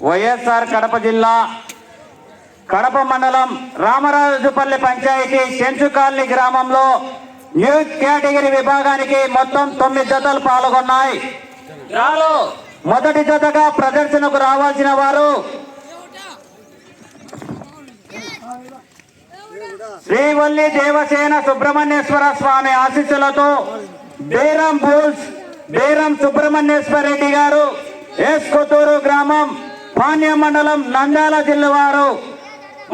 వైఎస్ఆర్ కడప జిల్లా కడప మండలం రామరాజుపల్లి పంచాయతీ చెంచు కాలనీ గ్రామంలో యూత్ కేటగిరీ విభాగానికి మొత్తం తొమ్మిది జతలు పాల్గొన్నాయి. మొదటి జతగా ప్రదర్శనకు రావాల్సిన వారు శ్రీవల్లి దేవసేన సుబ్రహ్మణ్యేశ్వర స్వామి ఆశీస్సులతో బేరం బూల్స్ బేరం సుబ్రహ్మణ్యేశ్వర రెడ్డి గారు ఎస్ కొత్తూరు గ్రామం పాణ్య మండలం నంద్యాల జిల్లా వారు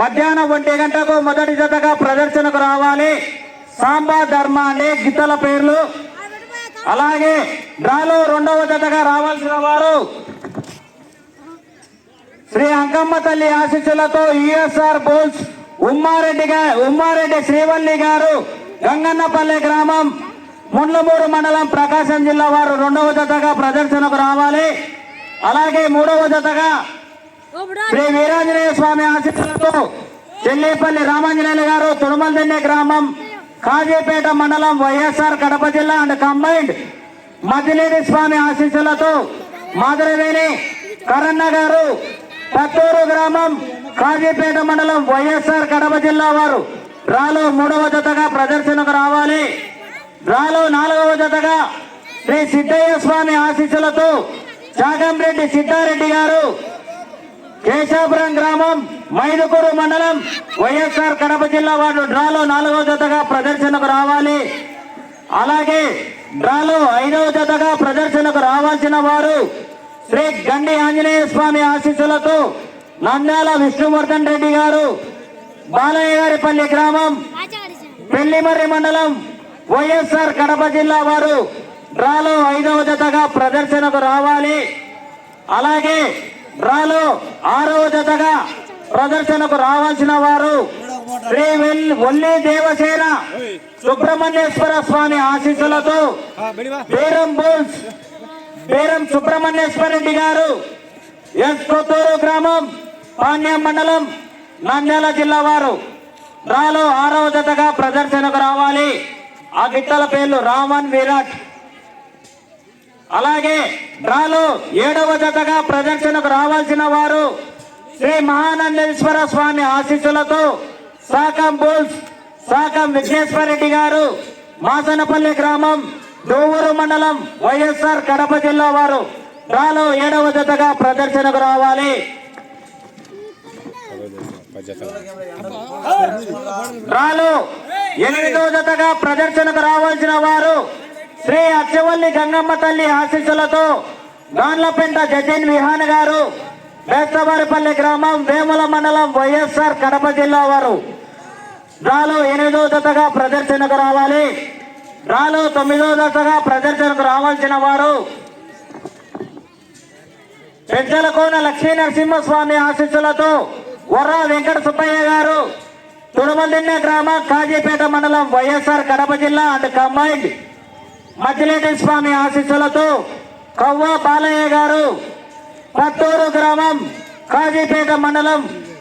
మధ్యాహ్నం ఒంటి గంటకు మొదటి జతగా ప్రదర్శనకు రావాలి. సాంబా ధర్మ అనే గిత్తల పేర్లు. అలాగే డ్రాలో రెండవ జతగా రావాల్సిన వారు శ్రీ అంకమ్మ తల్లి ఆశీస్సులతో యుఎస్ఆర్ బోల్స్ ఉమ్మారెడ్డి ఉమ్మారెడ్డి శ్రీవల్లి గారు గంగన్నపల్లి గ్రామం ముండ్లమూరు మండలం ప్రకాశం జిల్లా వారు రెండవ జతగా ప్రదర్శనకు రావాలి. అలాగే మూడవ జతగా శ్రీ వీరాంజనేయ స్వామి ఆశీస్సులతో చెల్లిపల్లి రామాంజనేయులు గారు తుడుమల్దిన్నె గ్రామం కాజీపేట మండలం వైఎస్ఆర్ కడప జిల్లా అండ్ కంబైన్డ్ మదిలేని స్వామి ఆశీస్సులతో మాధురవేణి కరన్న గారు పత్తూరు గ్రామం కాజీపేట మండలం వైఎస్ఆర్ కడప జిల్లా వారు. డ్రాలో మూడవ జతగా ప్రదర్శనకు రావాలి. డ్రాలో నాలుగవ జతగా శ్రీ సిద్ధయ్య స్వామి ఆశీస్సులతో చాగంరెడ్డి సిద్ధారెడ్డి గారు. కేశాపురం గ్రామం మైదుకూరు మండలం వైఎస్ఆర్ కడప జిల్లా వారు డ్రాలో నాలుగవ జతగా ప్రదర్శనకు రావాలి. అలాగే డ్రాలో ఐదవ జతగా ప్రదర్శనకు రావాల్సిన వారు శ్రీ గండి ఆంజనేయ స్వామి ఆశీస్సులతో నంద్యాల విష్ణువర్ధన్ రెడ్డి గారు బాలయ్య గారిపల్లి గ్రామం పెళ్ళిమర్రి మండలం వైఎస్ఆర్ కడప జిల్లా వారు డ్రాలో ఐదవ జతగా ప్రదర్శనకు రావాలి. అలాగే డ్రాలో ఆరవ జతగా ప్రదర్శనకు రావాల్సిన వారు శ్రీ వెల్- ఒల్లి దేవసేన సుబ్రహ్మణ్యేశ్వర స్వామి ఆశీస్సులతో బేరం బోల్స్ బేరం సుబ్రహ్మణ్యేశ్వరరెడ్డి గారు ఎస్ కొత్తూరు గ్రామం పాణ్యం మండలం నంద్యాల జిల్లా వారు. డ్రాలో ఆరవ జతగా ప్రదర్శనకు రావాలి. ఆ గిట్టల పేర్లు రామన్ విరాట్ అలాగే డ్రాలో ఏడవ జతగా ప్రదర్శనకు రావాల్సిన వారు శ్రీ మహానందేశ్వర స్వామి ఆశీస్సులతో సాకం బుల్స్ సాకం విఘ్నేశ్వర రెడ్డి గారు మాసనపల్లి గ్రామం దోవూరు మండలం వైఎస్ఆర్ కడప జిల్లా వారు. డ్రాలో ఏడవ జతగా ప్రదర్శనకు రావాలి. డ్రాలో ఎనిమిదో జతగా ప్రదర్శనకు రావాల్సిన వారు శ్రీ అచ్చవల్లి గంగమ్మ తల్లి ఆశీస్సులతో గాన్లపెంట జతిన్ విహాన్ గారు బేస్తవారిపల్లి గ్రామం వేముల మండలం వైఎస్ఆర్ కడప జిల్లా వారు. రాలు ఎనిమిదో దశగా ప్రదర్శనకు రావాలి. రాలు తొమ్మిదో దశగా ప్రదర్శనకు రావాల్సిన వారు పెద్దలకోన లక్ష్మీ నరసింహస్వామి ఆశీస్సులతో వర్రా వెంకట సుబ్బయ్య గారు తుడమల్దిన్నె గ్రామ కాజీపేట మండలం వైఎస్ఆర్ కడప జిల్లా అండ్ కంబైండ్ మధ్యలేటి స్వామి ఆశీస్సులతో కవ్వ బాలయ్య గారు పత్తూరు గ్రామం కాజీపేట మండలం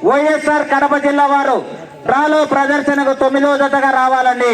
వైఎస్ఆర్ కడప జిల్లా వారు. రాలో ప్రదర్శనకు తొమ్మిదో జతగా రావాలండి.